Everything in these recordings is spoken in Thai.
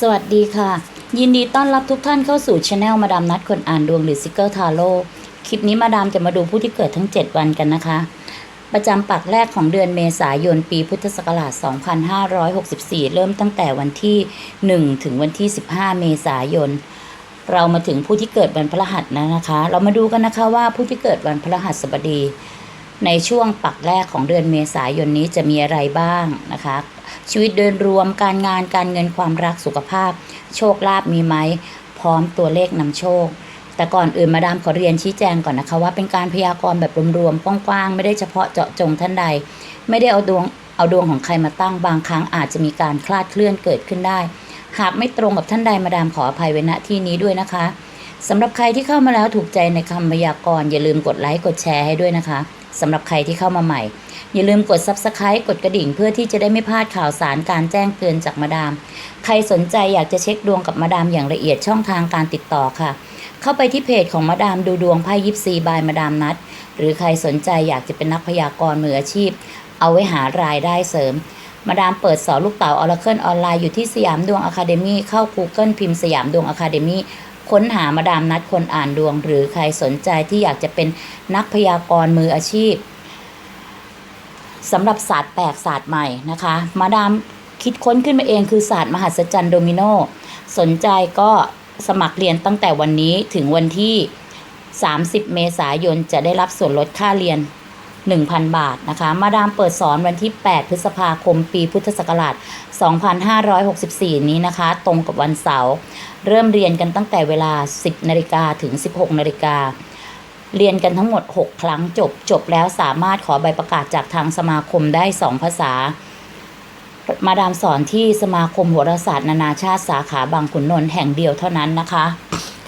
สวัสดีค่ะ ยินดีต้อนรับทุกท่านเข้าสู่ช anel มาดามนัดคนอ่านดวงหรือซิกเกอร์ทาโร่คลิปนี้มาดามจะมาดูผู้ที่เกิดทั้ง 7 วันกันนะคะ ประจำปักแรกของเดือนเมษายนปีพุทธศักราช 2564 เริ่มตั้งแต่วันที่ 1 ถึงวันที่ 15 เมษายน เรามาถึงผู้ที่เกิดวันพฤหัสแล้วนะคะ เรามาดูกันนะคะว่าผู้ที่เกิดวันพฤหัสบดี ในช่วงปักแรกของเดือนเมษายนนี้จะมีอะไรบ้างนะคะ ชีวิตโดยรวมการงานการเงินความรักสุขภาพ โชคลาภมีไหม พร้อมตัวเลขนำโชค แต่ก่อนอื่นมาดามขอเรียนชี้แจงก่อนนะคะ ว่าเป็นการพยากรณ์แบบรวมๆกว้างๆ ไม่ได้เฉพาะเจาะจงท่านใด ไม่ได้เอาดวงเอาดวงของใครมาตั้งบางครั้งอาจจะมีการคลาดเคลื่อนเกิดขึ้นได้ หากไม่ตรงกับท่านใดมาดามขออภัยไว้ณที่นี้ด้วยนะคะสำหรับใครที่เข้ามาแล้วถูกใจในคำพยากรณ์อย่าลืมกดไลค์กดแชร์ให้ด้วยนะคะ สำหรับใครที่เข้ามาใหม่ อย่าลืมกด Subscribe กดกระดิ่งเพื่อที่จะได้ไม่พลาดข่าวสารการแจ้งเตือนจากมาดาม ใครสนใจอยากจะเช็คดวงกับมาดามอย่างละเอียดช่องทางการติดต่อค่ะ เข้าไปที่เพจของมาดามดูดวงไพ่ยิปซีบายมาดามนัด หรือใครสนใจอยากจะเป็นนักพยากรณ์มืออาชีพ เอาไว้หารายได้เสริมมาดามเปิดสอนลูกเต๋าออร์เคิลออนไลน์อยู่ที่สยามดวงอะคาเดมี่เข้า Google พิมพ์สยามดวงอะคาเดมี่ ค้นหามาดามนัดคนอ่านดวง หรือใครสนใจที่อยากจะเป็นนักพยากรณ์มืออาชีพสำหรับศาสตร์แปลกศาสตร์ใหม่นะคะ มาดามคิดค้นขึ้นมาเองคือศาสตร์มหัศจรรย์โดมิโนสนใจก็สมัครเรียนตั้งแต่วันนี้ถึงวันที่ 30 เมษายนจะได้รับส่วนลดค่าเรียน 1,000 บาทนะคะ มาดามเปิดสอนวันที่ 8 พฤษภาคมปีพุทธศักราช 2564 นี้นะคะ ตรงกับวันเสาร์ เริ่มเรียนกันตั้งแต่เวลา 10 นาฬิกาถึง 16 นาฬิกา เรียนกันทั้งหมด 6 ครั้งจบ จบแล้วสามารถขอใบประกาศจากทางสมาคมได้ 2 ภาษา มาดามสอนที่สมาคมโหราศาสตร์นานาชาติสาขาบางขุนนนท์แห่งเดียวเท่านั้นนะคะ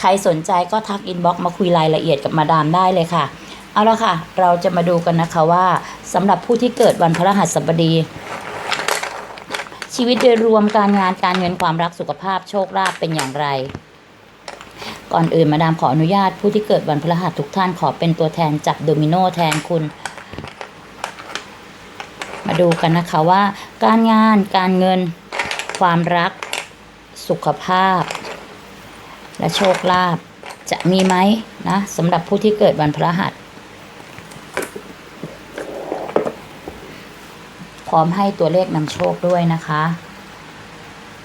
ใครสนใจก็ทักอินบ็อกซ์มาคุยรายละเอียดกับมาดามได้เลยค่ะ เอาละค่ะ เราจะมาดูกันนะคะว่าสำหรับผู้ที่เกิดวันพฤหัสบดี ชีวิตโดยรวมการงานการเงินความรักสุขภาพโชคลาภเป็นอย่างไร ก่อนอื่นมาดามขออนุญาต ผู้ที่เกิดวันพฤหัสทุกท่านขอเป็นตัวแทนจับโดมิโนแทนคุณ มาดูกันนะคะว่า การงานการเงิน ความรัก สุขภาพ และโชคลาภจะมีไหมนะสำหรับผู้ที่เกิดวันพฤหัส พร้อมให้ตัวเลขนำโชคด้วยนะคะ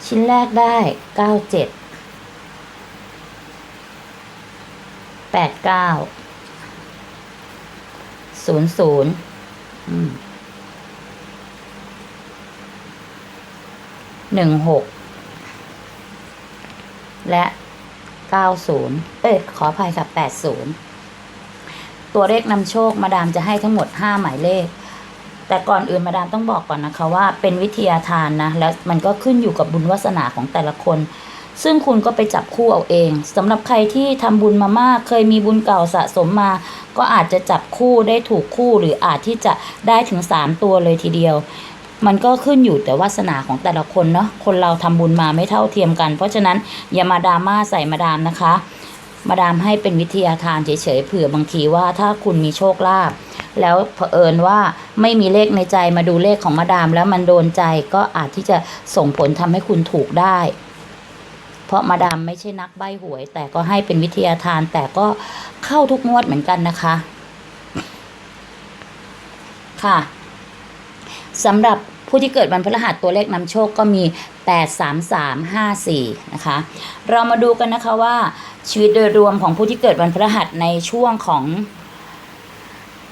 ชิ้นแรกได้ 97แปดเก้าศูนย์ศูนย์หนึ่งหกและเก้าศูนย์เอ้ยขออภัยค่ะแปดศูนย์ตัวเลขนำโชคมาดามจะให้ทั้งหมดห้าหมายเลข แต่ก่อนอื่นมาดามต้องบอกก่อนนะคะว่าเป็นวิทยาทานนะ แล้วมันก็ขึ้นอยู่กับบุญวาสนาของแต่ละคน ซึ่งคุณก็ไปจับคู่เอาเองสำหรับใครที่ทำบุญมามาก เคยมีบุญเก่าสะสมมา ก็อาจจะจับคู่ได้ถูกคู่หรืออาจที่จะได้ถึง 3 ตัวเลยทีเดียวมันก็ขึ้นอยู่แต่วาสนาของแต่ละคนเนาะ คนเราทำบุญมาไม่เท่าเทียมกัน เพราะฉะนั้นอย่ามาดราม่าใส่มาดามนะคะ มาดามให้เป็นวิทยาทานเฉยๆเผื่อบางทีว่าถ้าคุณมีโชคลาภ แล้วเผอิญว่าไม่มีเลขในใจมาดูเลขของมาดาม แล้วมันโดนใจก็อาจที่จะส่งผลทำให้คุณถูกได้ เพราะมาดามไม่ใช่นักใบหวย แต่ก็ให้เป็นวิทยาทานแต่ก็เข้าทุกงวดเหมือนกันนะคะ ค่ะสำหรับผู้ที่เกิดวันพฤหัสตัวเลขนำโชคก็มี 83354 นะคะ เรามาดูกันนะคะว่าชีวิตโดยรวมของผู้ที่เกิดวันพฤหัสในช่วงของ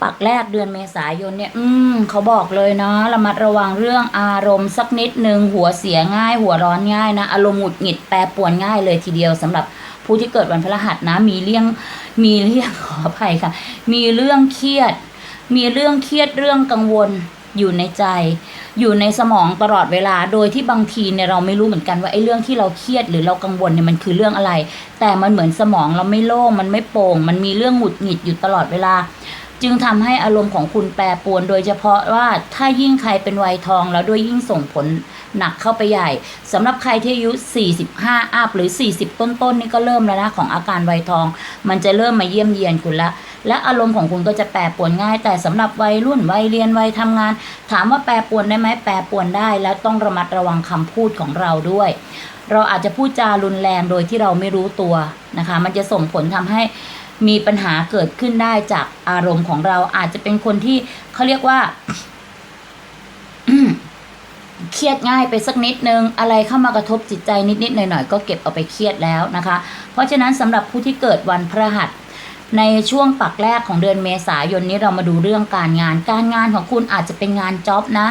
ปักแรกเดือนเมษายนเนี่ย อืมเขาบอกเลยเนาะระมัดระวังเรื่องอารมณ์สักนิดหนึ่งหัวเสียง่าย หัวร้อนง่ายนะ อารมณ์หงุดหงิดแปรปรวนง่ายเลยทีเดียวสำหรับผู้ที่เกิดวันพฤหัสนะ มีเรื่องมีเรื่องขออภัยค่ะ มีเรื่องเครียด มีเรื่องเครียดเรื่องกังวลอยู่ในใจ อยู่ในสมองตลอดเวลา โดยที่บางทีเนี่ยเราไม่รู้เหมือนกันว่าไอ้เรื่องที่เราเครียดหรือเรากังวลเนี่ยมันคือเรื่องอะไร แต่มันเหมือนสมองเราไม่โล่งมันไม่โปร่ง มันมีเรื่องหงุดหงิดอยู่ตลอดเวลา จึงทำให้อารมณ์ของคุณแปรปรวน โดยเฉพาะว่าถ้ายิ่งใครเป็นวัยทองแล้วด้วยยิ่งส่งผลหนักเข้าไปใหญ่สำหรับใครที่อายุ 45 อัพหรือ 40 ต้นๆนนี่ก็เริ่มแล้วนะของอาการวัยทอง มันจะเริ่มมาเยี่ยมเยียนคุณละ และอารมณ์ของคุณก็จะแปรปรวนง่าย แต่สำหรับวัยรุ่นวัยเรียนวัยทำงาน ถามว่าแปรปรวนได้ไหมแปรปรวนได้ แล้วต้องระมัดระวังคำพูดของเราด้วย เราอาจจะพูดจารุนแรงโดยที่เราไม่รู้ตัวนะคะ มันจะส่งผลทำให้ มีปัญหาเกิดขึ้นได้จากอารมณ์ของเราอาจจะเป็นคนที่เขาเรียกว่าเครียดง่ายไปสักนิดนึง อะไรเข้ามากระทบจิตใจนิดๆหน่อยๆก็เก็บเอาไปเครียดแล้วนะคะ เพราะฉะนั้นสำหรับผู้ที่เกิดวันพฤหัสในช่วงปักแรกของเดือนเมษายนนี้เรามาดูเรื่องการงาน การงานของคุณอาจจะเป็นงานจ็อบนะ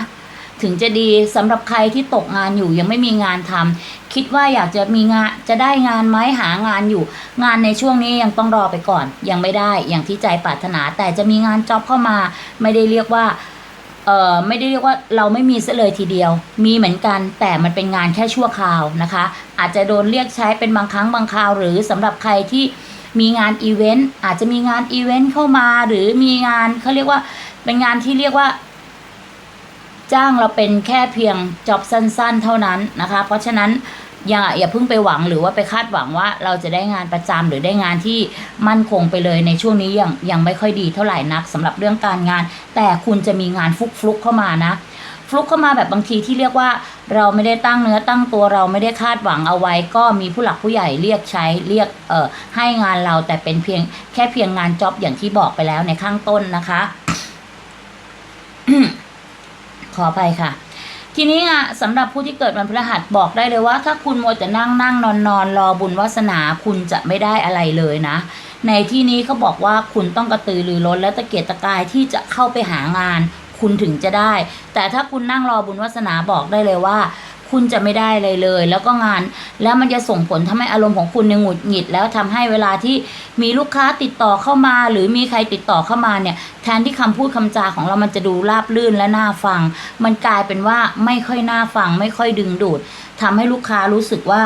ถึงจะดีสำหรับใครที่ตกงานอยู่ยังไม่มีงานทำคิดว่าอยากจะมีงานจะได้งานไหมหางานอยู่ งานในช่วงนี้ยังต้องรอไปก่อน ยังไม่ได้อย่างที่ใจปรารถนา แต่จะมีงานจ็อบเข้ามา ไม่ได้เรียกว่าเออไม่ได้เรียกว่าเราไม่มีซะเลยทีเดียว มีเหมือนกันแต่มันเป็นงานแค่ชั่วคราวนะคะ อาจจะโดนเรียกใช้เป็นบางครั้งบางคราว หรือสำหรับใครที่มีงานอีเวนต์อาจจะมีงานอีเวนต์เข้ามา หรือมีงานเขาเรียกว่าเป็นงานที่เรียกว่า จ้างเราเป็นแค่เพียงจ็อบสั้น ๆ เท่านั้นนะคะ เพราะฉะนั้นอย่าอย่าเพิ่งไปหวังหรือว่าไปคาดหวังว่าเราจะได้งานประจำหรือได้งานที่มั่นคงไปเลยในช่วงนี้ยังยังไม่ค่อยดีเท่าไหร่นักสำหรับเรื่องการงาน แต่คุณจะมีงานฟลุกเข้ามานะ ฟลุกเข้ามาแบบบางทีที่เรียกว่า เราไม่ได้ตั้งเนื้อตั้งตัวเราไม่ได้คาดหวังเอาไว้ ก็มีผู้หลักผู้ใหญ่เรียกใช้เรียกเอ่อให้งานเราแต่เป็นเพียงแค่เพียงงานจ็อบอย่างที่บอกไปแล้วในข้างต้นนะคะ ขออภัยค่ะ ทีนี้อะสำหรับผู้ที่เกิดวันพฤหัสบอกได้เลยว่า ถ้าคุณมัวแต่นั่งนั่งนอนนอนรอบุญวาสนาคุณจะไม่ได้อะไรเลยนะ ในที่นี้เขาบอกว่าคุณต้องกระตือรือร้นและตะเกียกตะกายที่จะเข้าไปหางาน คุณถึงจะได้ แต่ถ้าคุณนั่งรอบุญวาสนาบอกได้เลยว่า คุณจะไม่ได้เลยเลย แล้วก็งานแล้วมันจะส่งผลทำให้อารมณ์ของคุณเนี่ยหงุดหงิด แล้วทำให้เวลาที่มีลูกค้าติดต่อเข้ามา หรือมีใครติดต่อเข้ามาเนี่ยแทนที่คำพูดคำจาของเรามันจะดูราบลื่นและน่าฟัง มันกลายเป็นว่าไม่ค่อยน่าฟัง ไม่ค่อยดึงดูดทำให้ลูกค้ารู้สึกว่า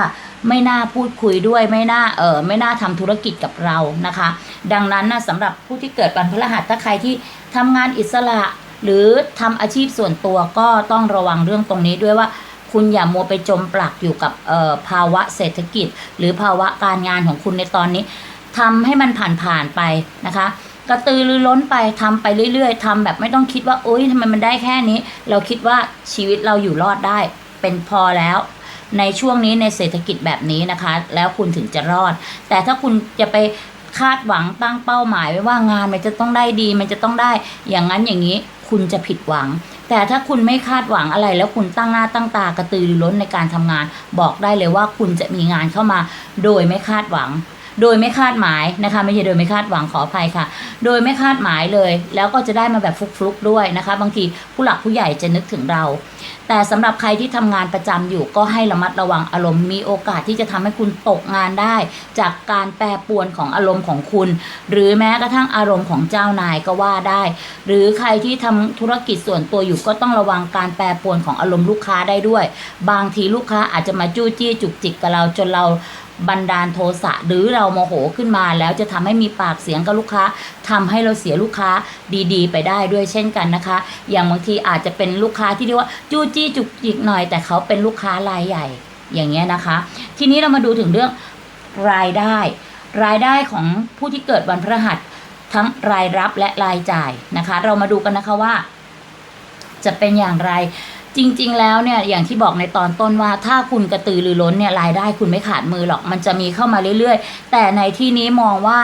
ไม่น่าพูดคุยด้วยไม่น่าเออไม่น่าทำธุรกิจกับเรานะคะ ดังนั้นนะสำหรับผู้ที่เกิดวันพฤหัสถ้าใครที่ทำงานอิสระ หรือทำอาชีพส่วนตัวก็ต้องระวังเรื่องตรงนี้ด้วยว่า คุณอย่ามัวไปจมปลักอยู่กับภาวะเศรษฐกิจ หรือภาวะการงานของคุณในตอนนี้ทำให้มันผ่านๆไปนะคะกระตือรือร้นไปทำไปเรื่อยๆทำแบบไม่ต้องคิดว่าโอ๊ยทำไมมันได้แค่นี้ เราคิดว่าชีวิตเราอยู่รอดได้ เป็นพอแล้ว ในช่วงนี้ในเศรษฐกิจแบบนี้นะคะ แล้วคุณถึงจะรอด แต่ถ้าคุณจะไปคาดหวังตั้งเป้าหมายไว้ว่างานมันจะต้องได้ดี มันจะต้องได้ อย่างนั้นอย่างนี้ คุณจะผิดหวัง แต่ถ้าคุณไม่คาดหวังอะไร แล้วคุณตั้งหน้าตั้งตากระตือรือร้นในการทำงาน บอกได้เลยว่าคุณจะมีงานเข้ามา โดยไม่คาดหวัง โดยไม่คาดหมายนะคะ ไม่ใช่โดยไม่คาดหวังขออภัยค่ะ โดยไม่คาดหมายเลย แล้วก็จะได้มาแบบฟลุกๆด้วยนะคะ บางทีผู้หลักผู้ใหญ่จะนึกถึงเรา แต่สำหรับใครที่ทำงานประจำอยู่ก็ให้ระมัดระวังอารมณ์มีโอกาสที่จะทำให้คุณตกงานได้ จากการแปรปวนของอารมณ์ของคุณ หรือแม้กระทั่งอารมณ์ของเจ้านายก็ว่าได้ หรือใครที่ทำธุรกิจส่วนตัวอยู่ก็ต้องระวังการแปรปวนของอารมณ์ลูกค้าได้ด้วย บางทีลูกค้าอาจจะมาจู้จี้จุกจิกกับเราจนเรา บันดาลโทสะหรือเราโมโหขึ้นมา แล้วจะทำให้มีปากเสียงกับลูกค้าทำให้เราเสียลูกค้าดีๆ ไปได้ด้วยเช่นกันนะคะ อย่างบางทีอาจจะเป็นลูกค้าที่เรียกว่าจู้จี้จุกจิกหน่อย แต่เขาเป็นลูกค้ารายใหญ่อย่างเงี้ยนะคะ ทีนี้เรามาดูถึงเรื่องรายได้ รายได้ของผู้ที่เกิดวันพฤหัสทั้งรายรับและรายจ่ายนะคะ เรามาดูกันนะคะว่า จะเป็นอย่างไร จริง ๆ แล้วเนี่ยอย่างที่บอกในตอนต้นว่าถ้าคุณกระตือรือร้นเนี่ยรายได้คุณไม่ขาดมือหรอกมันจะมีเข้ามาเรื่อย ๆ แต่ในที่นี้มองว่า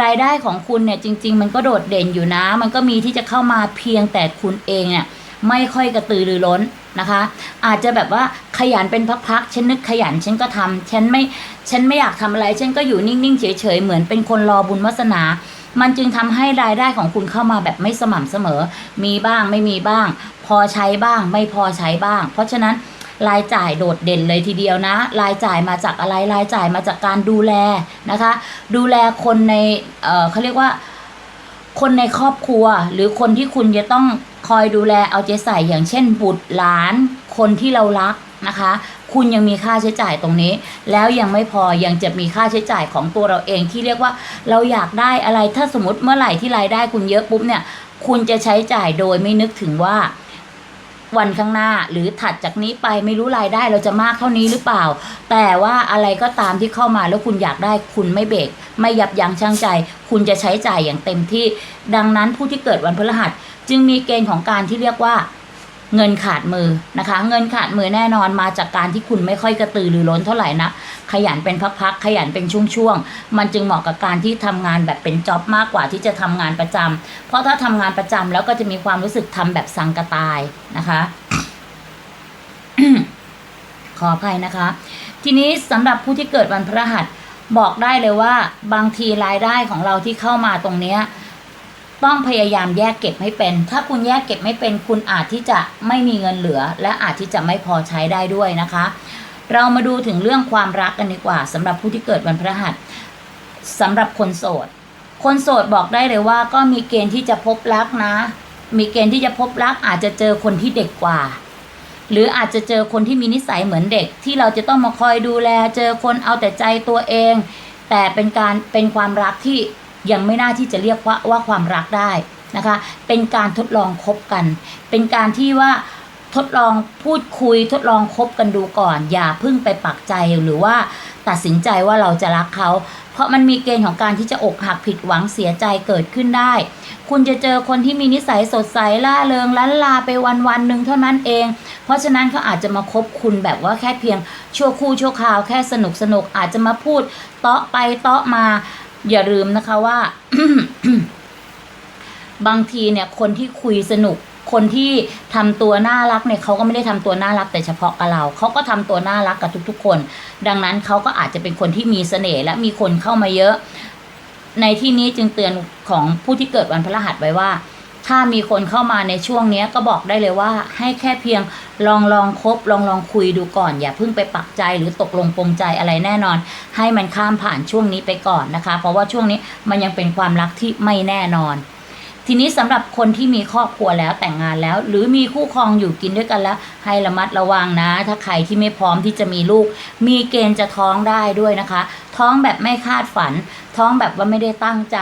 รายได้ของคุณเนี่ยจริง ๆ มันก็โดดเด่นอยู่นะ มันก็มีที่จะเข้ามาเพียงแต่คุณเองเนี่ยไม่ค่อยกระตือรือร้นนะคะ อาจจะแบบว่าขยันเป็นพักๆฉันนึกขยันฉันก็ทำฉันไม่ฉันไม่อยากทำอะไรฉันก็อยู่นิ่งๆเฉยๆเหมือนเป็นคนรอบุญวาสนา มันจึงทำให้รายได้ของคุณเข้ามาแบบไม่สม่ำเสมอ มีบ้างไม่มีบ้าง พอใช้บ้าง ไม่พอใช้บ้าง เพราะฉะนั้นรายจ่ายโดดเด่นเลยทีเดียวนะ รายจ่ายมาจากอะไร รายจ่ายมาจากการดูแลนะคะ ดูแลคนในเเขาเรียกว่า คนในครอบครัว หรือคนที่คุณจะต้องคอยดูแลเอาใจใส่อย่างเช่นบุตรหลาน คนที่เรารัก นะคะ คุณยังมีค่าใช้จ่ายตรงนี้ แล้วยังไม่พอยังจะมีค่าใช้จ่ายของตัวเราเองที่เรียกว่าเราอยากได้อะไรถ้าสมมติเมื่อไหร่ที่รายได้คุณเยอะปุ๊บเนี่ย คุณจะใช้จ่ายโดยไม่นึกถึงว่าวันข้างหน้าหรือถัดจากนี้ไปไม่รู้รายได้เราจะมากเท่านี้หรือเปล่า แต่ว่าอะไรก็ตามที่เข้ามาแล้วคุณอยากได้คุณไม่เบรกไม่ยับยั้งชั่งใจ คุณจะใช้จ่ายอย่างเต็มที่ ดังนั้นผู้ที่เกิดวันพฤหัส จึงมีเกณฑ์ของการที่เรียกว่า เงินขาดมือนะคะ เงินขาดมือแน่นอนมาจากการที่คุณไม่ค่อยกระตือรือร้นเท่าไหร่นะขยันเป็นพักๆขยันเป็นช่วงๆมันจึงเหมาะกับการที่ทำงานแบบเป็นจ็อบมากกว่าที่จะทำงานประจำเพราะถ้าทำงานประจำแล้วก็จะมีความรู้สึกทำแบบสังกตายนะคะขออภัยนะคะ ทีนี้สำหรับผู้ที่เกิดวันพฤหัสบอกได้เลยว่า บางทีรายได้ของเราที่เข้ามาตรงเนี้ย ต้องพยายามแยกเก็บให้เป็น ถ้าคุณแยกเก็บไม่เป็น คุณอาจที่จะไม่มีเงินเหลือ และอาจที่จะไม่พอใช้ได้ด้วยนะคะ เรามาดูถึงเรื่องความรักกันดีกว่าสำหรับผู้ที่เกิดวันพฤหัสสำหรับคนโสด คนโสดบอกได้เลยว่าก็มีเกณฑ์ที่จะพบรักนะ มีเกณฑ์ที่จะพบรัก อาจจะเจอคนที่เด็กกว่า หรืออาจจะเจอคนที่มีนิสัยเหมือนเด็ก ที่เราจะต้องมาคอยดูแล เจอคนเอาแต่ใจตัวเอง แต่เป็นการเป็นความรักที่ ยังไม่น่าที่จะเรียกว่าว่าความรักได้นะคะ เป็นการทดลองคบกัน เป็นการที่ว่าทดลองพูดคุยทดลองคบกันดูก่อน อย่าพึ่งไปปักใจหรือว่าตัดสินใจว่าเราจะรักเขา เพราะมันมีเกณฑ์ของการที่จะอกหักผิดหวังเสียใจเกิดขึ้นได้ คุณจะเจอคนที่มีนิสัยสดใสล่าเริงล้านลาไปวันวันหนึ่งเท่านั้นเอง เพราะฉะนั้นเขาอาจจะมาคบคุณแบบว่าแค่เพียงชั่วคู่ชั่วคราวแค่สนุกสนุกอาจจะมาพูดเตาะไปเตาะมา อย่าลืมนะคะว่า บางทีเนี่ย คนที่คุยสนุก คนที่ทำตัวน่ารักเนี่ยเขาก็ไม่ได้ทำตัวน่ารักแต่เฉพาะกับเราเขาก็ทำตัวน่ารักกับทุก ๆ คน ดังนั้นเขาก็อาจจะเป็นคนที่มีเสน่ห์และมีคนเข้ามาเยอะ ในที่นี้จึงเตือนของผู้ที่เกิดวันพฤหัสไว้ว่า ถ้ามีคนเข้ามาในช่วงนี้ก็บอกได้เลยว่า ให้แค่เพียงลองลองคบลองลองคุยดูก่อน อย่าเพิ่งไปปักใจหรือตกลงปรงใจอะไรแน่นอน ให้มันข้ามผ่านช่วงนี้ไปก่อนนะคะ เพราะว่าช่วงนี้มันยังเป็นความรักที่ไม่แน่นอน ทีนี้สำหรับคนที่มีครอบครัวแล้วแต่งงานแล้ว หรือมีคู่ครองอยู่กินด้วยกันแล้ว ให้ระมัดระวังนะ ถ้าใครที่ไม่พร้อมที่จะมีลูก มีเกณฑ์จะท้องได้ด้วยนะคะ ท้องแบบไม่คาดฝัน ท้องแบบว่าไม่ได้ตั้งใจ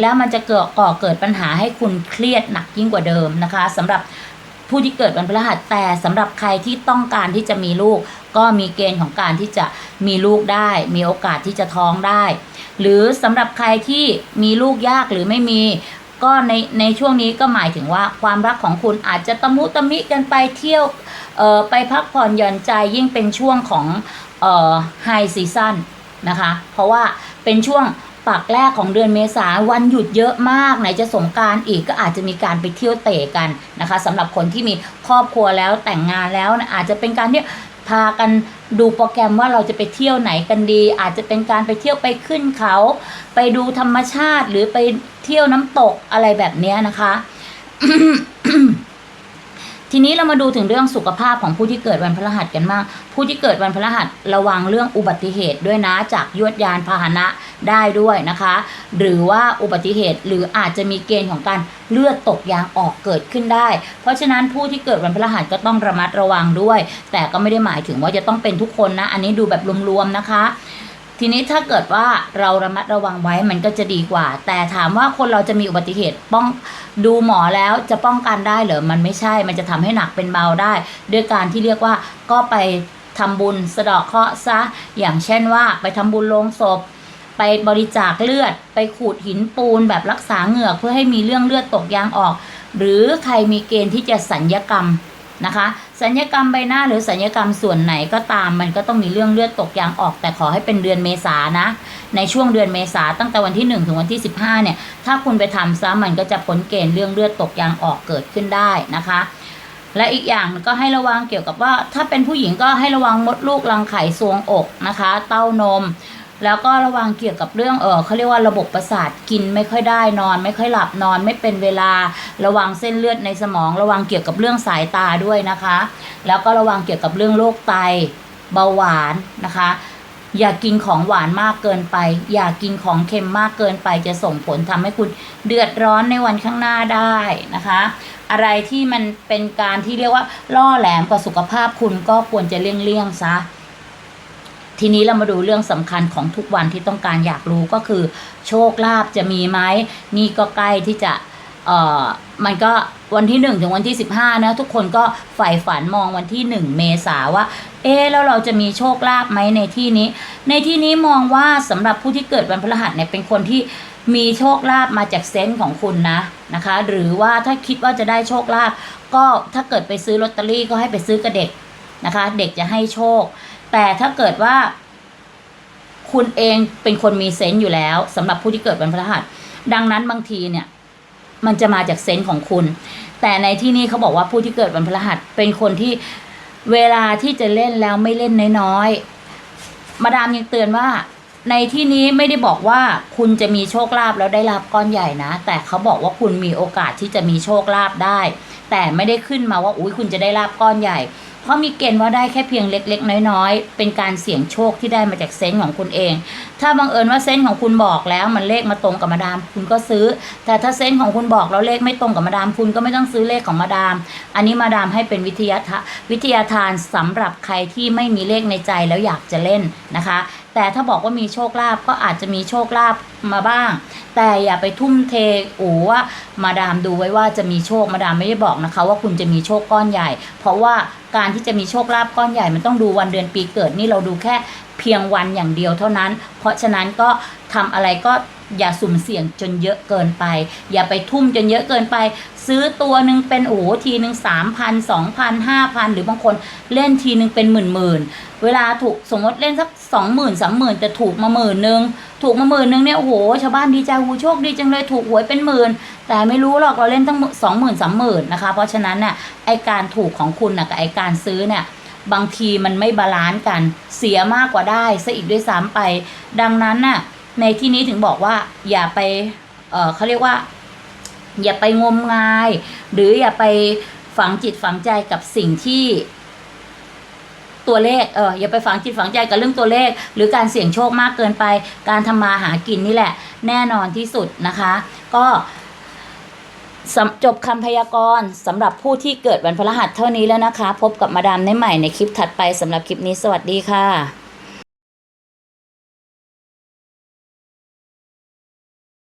แล้วมันจะเกิดก่อเกิดปัญหาให้คุณเครียดหนักยิ่งกว่าเดิมนะคะสำหรับผู้ที่เกิดวันพฤหัสแต่สำหรับใครที่ต้องการที่จะมีลูก ก็มีเกณฑ์ของการที่จะมีลูกได้ มีโอกาสที่จะท้องได้ หรือสำหรับใครที่มีลูกยากหรือไม่มี ก็ในในช่วงนี้ก็หมายถึงว่าความรักของคุณอาจจะตะมุตะมิกันไปเที่ยวเอ่อไปพักผ่อนหย่อนใจยิ่งเป็นช่วงของเอ่อไฮซีซั่นนะคะ เพราะว่าเป็นช่วงปักแรกของเดือนเมษาวันหยุดเยอะมากไหนจะสงการอีกก็อาจจะมีการไปเที่ยวเตะกันนะคะสำหรับคนที่มีครอบครัวแล้วแต่งงานแล้วนะอาจจะเป็นการที่ พากันดูโปรแกรมว่าเราจะไปเที่ยวไหนกันดี อาจจะเป็นการไปเที่ยวไปขึ้นเขา ไปดูธรรมชาติหรือไปเที่ยวน้ำตกอะไรแบบนี้นะคะ ทีนี้เรามาดูถึงเรื่องสุขภาพของผู้ที่เกิดวันพฤหัสกันมากผู้ที่เกิดวันพฤหัสระวังเรื่องอุบัติเหตุด้วยนะจากยวดยานพาหนะได้ด้วยนะคะ หรือว่าอุบัติเหตุหรืออาจจะมีเกณฑ์ของการเลือดตกยางออกเกิดขึ้นได้ เพราะฉะนั้นผู้ที่เกิดวันพฤหัสก็ต้องระมัดระวังด้วย แต่ก็ไม่ได้หมายถึงว่าจะต้องเป็นทุกคนนะ อันนี้ดูแบบรวมๆนะคะ ทีนี้ถ้าเกิดว่าเราระมัดระวังไว้มันก็จะดีกว่า แต่ถามว่าคนเราจะมีอุบัติเหตุป้องดูหมอแล้วจะป้องกันได้เหรอมันไม่ใช่ มันจะทำให้หนักเป็นเบาได้ ด้วยการที่เรียกว่าก็ไปทำบุญสะเดาะเคราะห์ซะ อย่างเช่นว่าไปทำบุญโลงศพ ไปบริจาคเลือด ไปขูดหินปูนแบบรักษาเหงือกเพื่อให้มีเรื่องเลือดตกยางออก หรือใครมีเกณฑ์ที่จะสัญญกรรม นะคะ สัญญกรรมใบหน้าหรือสัญญกรรมส่วนไหนก็ตามมันก็ต้องมีเรื่องเลือดตกยางออก แต่ขอให้เป็นเดือนเมษานะ ในช่วงเดือนเมษาตั้งแต่วันที่ 1 ถึงวันที่ 15 เนี่ย ถ้าคุณไปทำซะมันก็จะพ้นเกณฑ์เรื่องเลือดตกยางออกเกิดขึ้นได้นะคะและอีกอย่างก็ให้ระวังเกี่ยวกับว่า ถ้าเป็นผู้หญิงก็ให้ระวังมดลูกรังไข่ซวงอกนะคะ เต้านม แล้วก็ระวังเกี่ยวกับเรื่องเออเขาเรียกว่าระบบประสาทกินไม่ค่อยได้นอน ไม่ค่อยหลับนอน ไม่เป็นเวลาระวังเส้นเลือดในสมอง ระวังเกี่ยวกับเรื่องสายตาด้วยนะคะ แล้วก็ระวังเกี่ยวกับเรื่องโรคไตเบาหวานนะคะอย่ากินของหวานมากเกินไป อย่ากินของเค็มมากเกินไป จะส่งผลทำให้คุณเดือดร้อนในวันข้างหน้าได้นะคะ อะไรที่มันเป็นการที่เรียกว่าล่อแหลมกับสุขภาพคุณก็ควรจะเลี่ยงๆซะ ทีนี้เรามาดูเรื่องสำคัญของทุกวันที่ต้องการอยากรู้ก็คือ โชคลาภจะมีไหมนี่ก็ใกล้ที่จะเอ่อมันก็วันที่หนึ่งถึงวันที่สิบห้านะ ทุกคนก็ใฝ่ฝันมองวันที่หนึ่งเมษาว่า เอ๊แล้วเราจะมีโชคลาภไหมในที่นี้ ในที่นี้มองว่าสำหรับผู้ที่เกิดวันพฤหัสเนี่ยเป็นคนที่มีโชคลาภมาจากเซนส์ของคุณนะนะคะ หรือว่าถ้าคิดว่าจะได้โชคลาภก็ถ้าเกิดไปซื้อลอตเตอรี่ก็ให้ไปซื้อกับเด็กนะคะ เด็กจะให้โชค แต่ถ้าเกิดว่า คุณเองเป็นคนมีเซนส์อยู่แล้วสำหรับผู้ที่เกิดวันพฤหัส ดังนั้นบางทีเนี่ย มันจะมาจากเซนส์ของคุณ แต่ในที่นี้เขาบอกว่าผู้ที่เกิดวันพฤหัส เป็นคนที่เวลาที่จะเล่นแล้วไม่เล่นน้อยๆ มาดามยังเตือนว่า ในที่นี้ไม่ได้บอกว่าคุณจะมีโชคลาภแล้วได้ลาบก้อนใหญ่นะ แต่เขาบอกว่าคุณมีโอกาสที่จะมีโชคลาภได้ แต่ไม่ได้ขึ้นมาว่าอุ้ยคุณจะได้ลาบก้อนใหญ่ เพราะมีเกณฑ์ว่าได้แค่เพียงเล็ก ๆ น้อยๆ เป็นการเสี่ยงโชคที่ได้มาจากเซนส์ของคุณเอง ถ้าบังเอิญว่าเซนส์ของคุณบอกแล้วมันเลขมาตรงกับมาดาม คุณก็ซื้อ แต่ถ้าเซนส์ของคุณบอกแล้วเลขไม่ตรงกับมาดาม คุณก็ไม่ต้องซื้อเลขของมาดาม อันนี้มาดามให้เป็นวิทยาทวิทยาทานสำหรับใครที่ไม่มีเลขในใจแล้วอยากจะเล่นนะคะ แต่ถ้าบอกว่ามีโชคลาภก็อาจจะมีโชคลาภมาบ้าง แต่อย่าไปทุ่มเทโอ้ว่ามาดามดูไว้ว่าจะมีโชคมาดามไม่ได้บอกนะคะ ว่าคุณจะมีโชคก้อนใหญ่ เพราะว่าการที่จะมีโชคลาภก้อนใหญ่มันต้องดูวันเดือนปีเกิดนี่เราดูแค่เพียงวันอย่างเดียวเท่านั้น เพราะฉะนั้นก็ทำอะไรก็ อย่าสุ่มเสี่ยงจนเยอะเกินไป อย่าไปทุ่มจนเยอะเกินไป ซื้อตัวหนึ่งเป็นโอ้ทีหนึ่งสามพันสองพันห้าพันหรือบางคนเล่นทีหนึ่งเป็นหมื่นหมื่นเวลาถูกสมมติเล่นสักสองหมื่นสามหมื่นแต่ถูกมาหมื่นหนึ่งถูกมาหมื่นหนึ่งเนี่ยโอ้โหชาวบ้านดีใจหูโชคดีจังเลยถูกหวยเป็นหมื่นแต่ไม่รู้หรอกเราเล่นตั้งสองหมื่นสามหมื่นนะคะเพราะฉะนั้นน่ะไอการถูกของคุณน่ะกับไอการซื้อเนี่ยบางทีมันไม่บาลานซ์กันเสียมากกว่าได้ซะอีกด้วยซ้ำไป ดังนั้นน่ะ ในที่นี้ถึงบอกว่าอย่าไปเออเขาเรียกว่า อย่าไปงมงาย หรืออย่าไปฝังจิตฝังใจกับสิ่งที่ตัวเลขเอออย่าไปฝังจิตฝังใจกับเรื่องตัวเลข หรือการเสี่ยงโชคมากเกินไป การทำมาหากินนี่แหละ แน่นอนที่สุดนะคะ ก็จบคำพยากรณ์สำหรับผู้ที่เกิดวันพฤหัสเท่านี้แล้วนะคะ พบกับมาดามในใหม่ในคลิปถัดไปสำหรับคลิปนี้สวัสดีค่ะ